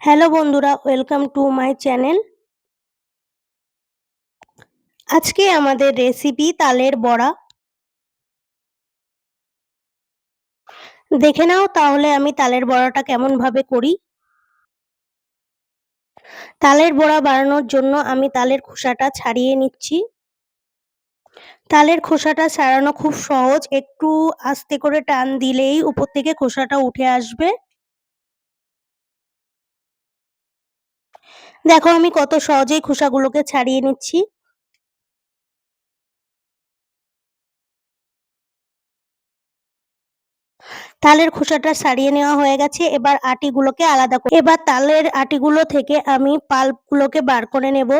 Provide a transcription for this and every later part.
Hello বন্ধুরা, welcome to my channel. আজকে আমাদের রেসিপি তালের বড়া। দেখে নাও তাহলে আমি তালের বড়াটা কেমন ভাবে করি। তালের বড়া বানানোর জন্য আমি তালের খোসাটা ছাড়িয়ে নিচ্ছি। তালের খোসাটা ছাড়ানো খুব সহজ, একটু আস্তে করে টান দিলেই উপর থেকে খোসাটা উঠে আসবে। দেখো আমি কত সহজেই খোসাগুলোকে ছাড়িয়ে নিচ্ছি। তালের খোসাটা ছাড়িয়ে নেওয়া হয়ে গেছে, এবার আটিগুলোকে আলাদা করে এবার তালের আটিগুলো থেকে আমি পাল্পগুলোকে বার করে নেব।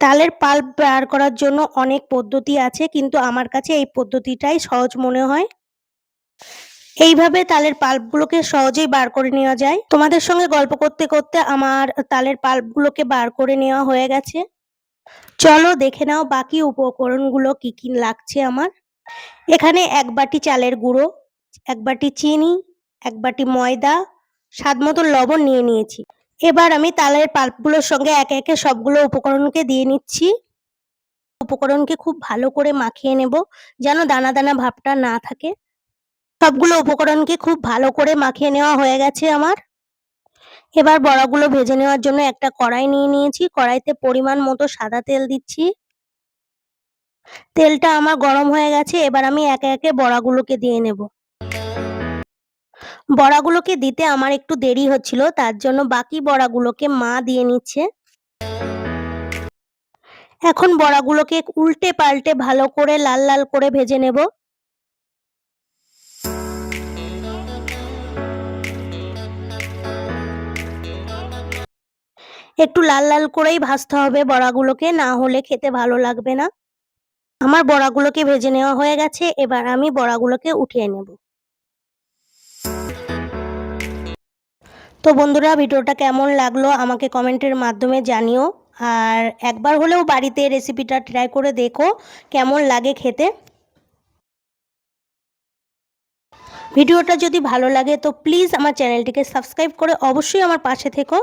তালের পাল্প বার করার জন্য অনেক পদ্ধতি আছে, কিন্তু আমার কাছে এই পদ্ধতিটাই সহজ মনে হয়। এইভাবে তালের পাল্পগুলোকে সহজেই বার করে নেওয়া যায়। তোমাদের সঙ্গে গল্প করতে করতে আমার তালের পাল্পগুলোকে বার করে নেওয়া হয়ে গেছে। চলো দেখে নাও বাকি উপকরণগুলো কি কি লাগছে আমার। এখানে এক বাটি চালের গুঁড়ো, এক বাটি চিনি, এক বাটি ময়দা, স্বাদ মতো লবণ নিয়ে নিয়েছি। এবার আমি তালের পাল্পগুলোর সঙ্গে একে একে সবগুলো উপকরণকে দিয়ে নিচ্ছি। উপকরণকে খুব ভালো করে মাখিয়ে নেব যেন দানা দানা ভাবটা না থাকে। সবগুলো উপকরণকে খুব ভালো করে মাখিয়ে নেওয়া হয়ে গেছে আমার। এবার বড়াগুলো ভেজে নেওয়ার জন্য একটা কড়াই নিয়ে নিয়েছি। কড়াইতে পরিমাণ মতো সাদা তেল দিচ্ছি। তেলটা আমার গরম হয়ে গেছে, এবার আমি একে একে বড়াগুলোকে দিয়ে নেব। বড়াগুলোকে দিতে আমার একটু দেরি হচ্ছিল, তার জন্য বাকি বড়াগুলোকে মা দিয়ে নিচ্ছে। এখন বড়াগুলোকে উল্টে পাল্টে ভালো করে লাল লাল করে ভেজে নেব। একটু লাল লাল করেই ভাজতে হবে বড়াগুলোকে, না হলে খেতে ভালো লাগবে না। আমার বড়াগুলোকে ভেজে নেওয়া হয়ে গেছে, এবার আমি বড়াগুলোকে উঠিয়ে নেব। তো বন্ধুরা, ভিডিওটা কেমন লাগল আমাকে কমেন্টের মাধ্যমে জানিও। আর একবার হলেও বাড়িতে রেসিপিটা ট্রাই করে দেখো, কেমন লাগে খেতে। ভিডিওটা যদি ভালো লাগে, তো প্লিজ আমার চ্যানেলটিকে সাবস্ক্রাইব করে অবশ্যই আমার পাশে থেকো।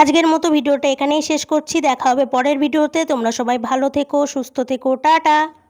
আজকের মতো ভিডিওটা এখানেই শেষ করছি। দেখা হবে পরের ভিডিওতে। তোমরা সবাই ভালো থেকো, সুস্থ থেকো। টাটা।